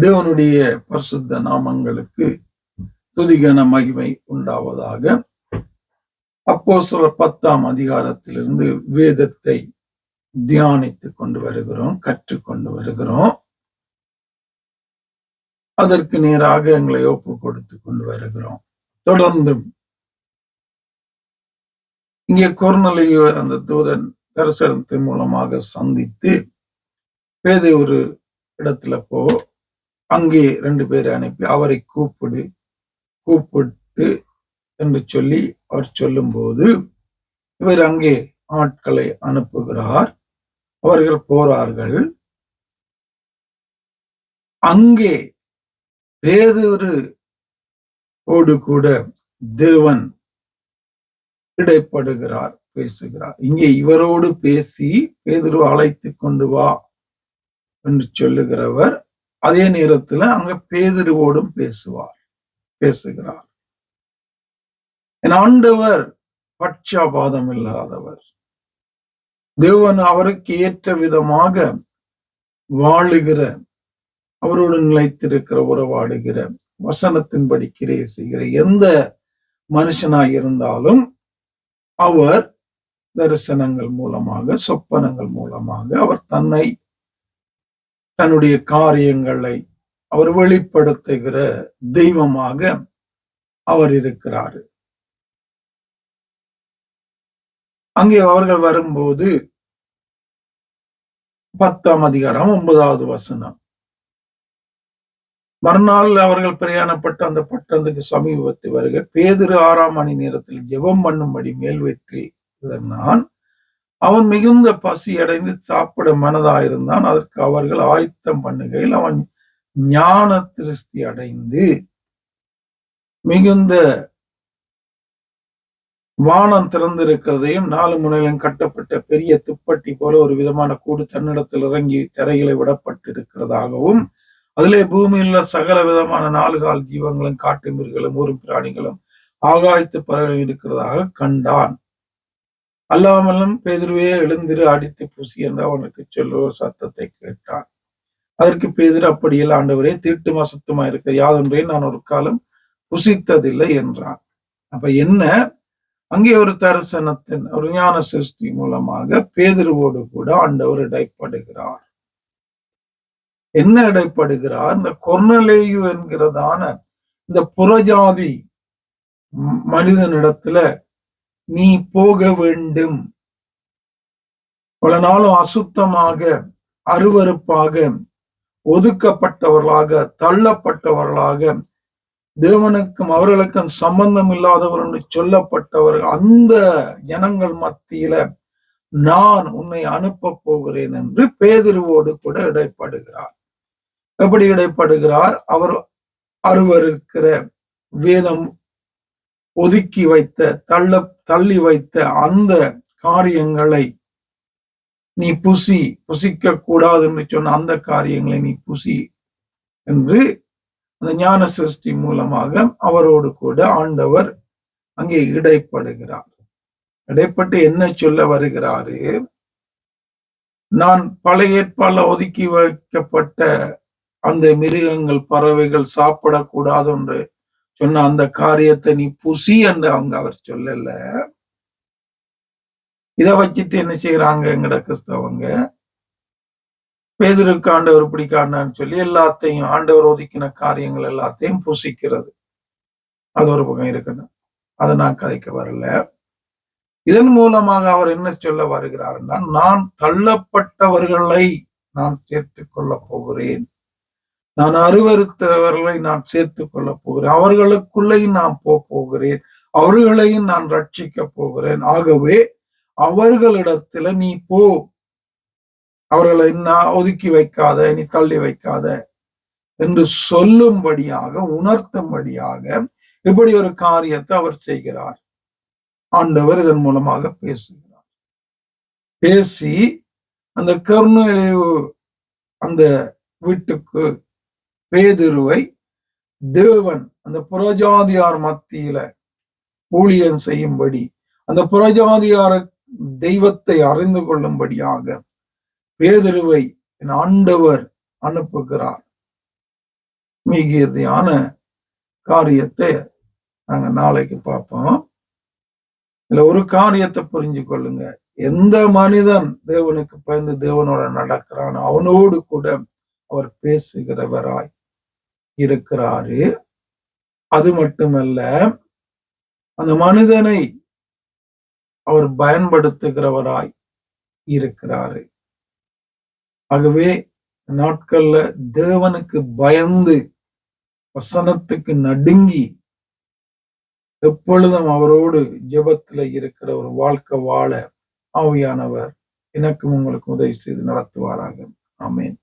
தேவனுடைய பரிசுத்த நாமங்களுக்கு துதிகன மகிமை உண்டாவதாக. அப்போ சில பத்தாம் அதிகாரத்திலிருந்து வேதத்தை தியானித்து கொண்டு வருகிறோம் கற்றுக்கொண்டு வருகிறோம். அதற்கு நேராக எங்களை ஒப்பு கொடுத்து கொண்டு வருகிறோம். தொடர்ந்து இங்கே கொர்நலையோ அந்த தூதன் தரிசனத்தின் மூலமாக சந்தித்து வேத ஒரு இடத்துல போ அங்கே ரெண்டு பேரை அனுப்பி அவரை கூப்பிடு கூப்பிட்டு என்று சொல்லி அவர் சொல்லும்போது இவர் அங்கே ஆட்களை அனுப்புகிறார். அவர்கள் போறார்கள். அங்கே பேதொரு ஓடு கூட தேவன் இடைப்படுகிறார் பேசுகிறார். இங்கே இவரோடு பேசி பேதுரு அழைத்து கொண்டு வா என்று சொல்லுகிறவர் அதே நேரத்துல அங்க பேதிருவோடும் பேசுவார் பேசுகிறார். என் ஆண்டவர் பட்சபாதம் இல்லாதவர். தேவன் அவருக்கு ஏற்ற விதமாக வாழுகிற அவரோடு நிலைத்திருக்கிற உறவாடுகிற வசனத்தின்படி கிரியை செய்கிற எந்த மனுஷனாய் இருந்தாலும் அவர் தரிசனங்கள் மூலமாக சொப்பனங்கள் மூலமாக அவர் தன்னை தன்னுடைய காரியங்களை அவர் வெளிப்படுத்துகிற தெய்வமாக அவர் இருக்கிறார். அங்கே அவர்கள் வரும்போது பத்தாம் அதிகாரம் ஒன்பதாவது வசனம். மறுநாள் அவர்கள் பிரயாணப்பட்டு அந்த பட்டணத்துக்கு சமீபத்து வருக. பேதிரு ஆறாம் மணி நேரத்தில் ஜெபம் பண்ணும்படி மேல் வீட்டில் நான் அவன் மிகுந்த பசி அடைந்து சாப்பிட மனதாயிருந்தான். அதற்கு அவர்கள் ஆயத்தம் பண்ணுகையில் அவன் ஞான திருஷ்டி அடைந்து மிகுந்த வானம் திறந்திருக்கிறதையும் நாலு முனையிலும் கட்டப்பட்ட பெரிய துப்பட்டி போல ஒரு விதமான கூடு தன்னிடத்தில் இறங்கி திரையில விடப்பட்டிருக்கிறதாகவும் அதிலே பூமியில் சகல விதமான நாலுகால் ஜீவங்களும் காட்டு மிருகளும் ஊரும் பிராணிகளும் ஆகாயத்து பறவை இருக்கிறதாக கண்டான். அல்லாமலும் பேதுருவே எழுந்திரு அடித்து பூசி என்று அவனுக்கு சொல்லுவ சத்தத்தை கேட்டான். அதற்கு பேதிரு அப்படியில் ஆண்டவரே தீட்டு மசத்துமா இருக்க? யாதொன்றே நான் ஒரு காலம் புசித்ததில்லை என்றான். அப்ப என்ன? அங்கே ஒரு தரிசனத்தின் ஒரு ஞான சிருஷ்டி மூலமாக பேதிருவோடு கூட ஆண்டவர் இடைப்படுகிறார். என்ன இடைப்படுகிறார்? இந்த கொர்னலேயு என்கிறதான இந்த புறஜாதி மனிதனிடத்துல நீ போக வேண்டும். பல நாளும் அசுத்தமாக அருவறுப்பாக ஒதுக்கப்பட்டவர்களாக தள்ளப்பட்டவர்களாக தேவனுக்கும் அவர்களுக்கும் சம்பந்தம் இல்லாதவர் என்று சொல்லப்பட்டவர்கள் அந்த ஜனங்கள் மத்தியில நான் உன்னை அனுப்ப போகிறேன் என்று பேதிருவோடு கூட இடைப்படுகிறார். எப்படி இடைப்படுகிறார்? அவர் அருவருக்கிற வேதம் ஒதுக்கி வைத்த தள்ள தள்ளி வைத்த அந்த காரியங்களை நீ புசி புசிக்க கூடாது என்று சொன்ன அந்த காரியங்களை நீ புசி என்று அந்த ஞான சிருஷ்டி மூலமாக அவரோடு கூட ஆண்டவர் அங்கே இடைப்படுகிறார். இடைப்பட்டு என்ன சொல்ல வருகிறாரு? நான் பழைய ஏற்பால ஒதுக்கி வைக்கப்பட்ட அந்த மிருகங்கள் பறவைகள் சாப்பிடக்கூடாது என்று சொன்ன அந்த காரியத்தை நீ புசி என்று அவங்க அவர் சொல்லல. இதை வச்சுட்டு என்ன செய்யறாங்க எங்கட கிறிஸ்தவங்க? பேதருக்கு ஆண்டவர் பிடிக்காண்டான்னு சொல்லி எல்லாத்தையும் ஆண்டவர் ஒதுக்கின காரியங்கள் எல்லாத்தையும் புசிக்கிறது. அது ஒரு பக்கம் இருக்கணும். அதை நான் கதைக்க வரல. இதன் மூலமாக அவர் என்ன சொல்ல வருகிறார்னா நான் தள்ளப்பட்டவர்களை நான் சேர்த்து கொள்ள போகிறேன். நான் அருவறுத்தவர்களை நான் சேர்த்து கொள்ளப் போகிறேன். அவர்களுக்குள்ளேயும் நான் போ போகிறேன். அவர்களையும் நான் ரட்சிக்க போகிறேன். ஆகவே அவர்களிடத்துல நீ போ. அவர்களை நான் ஒதுக்கி வைக்காத நீ தள்ளி வைக்காத என்று சொல்லும்படியாக உணர்த்தும்படியாக இப்படி ஒரு காரியத்தை அவர் செய்கிறார். ஆண்டவர் இதன் மூலமாக பேசுகிறார். பேசி அந்த கருணழிவு அந்த வீட்டுக்கு பேதிருவை தேவன் அந்த புறஜாதியார் மத்தியில ஊழியம் செய்யும்படி அந்த புறஜாதியார தெய்வத்தை அறிந்து கொள்ளும்படியாக பேதிருவை என் ஆண்டவர் அனுப்புகிறார். மிகுதியான காரியத்தை நாங்க நாளைக்கு பார்ப்போம். இதுல ஒரு காரியத்தை புரிஞ்சு கொள்ளுங்க. எந்த மனிதன் தேவனுக்கு பயந்து தேவனோட நடக்கிறான் அவனோடு கூட அவர் பேசுகிறவராய் இருக்கிறாரு. அது மட்டுமல்ல அந்த மனிதனை அவர் பயன்படுத்துகிறவராய் இருக்கிறாரு. ஆகவே நாட்கள்ல தேவனுக்கு பயந்து வசனத்துக்கு நடுங்கி எப்பொழுதும் அவரோடு ஜெபத்துல இருக்கிற ஒரு வாழ்க்கை வாழ ஆவியானவர் எனக்கும் உங்களுக்கு உதவி செய்து நடத்துவாராக. ஆமேன்.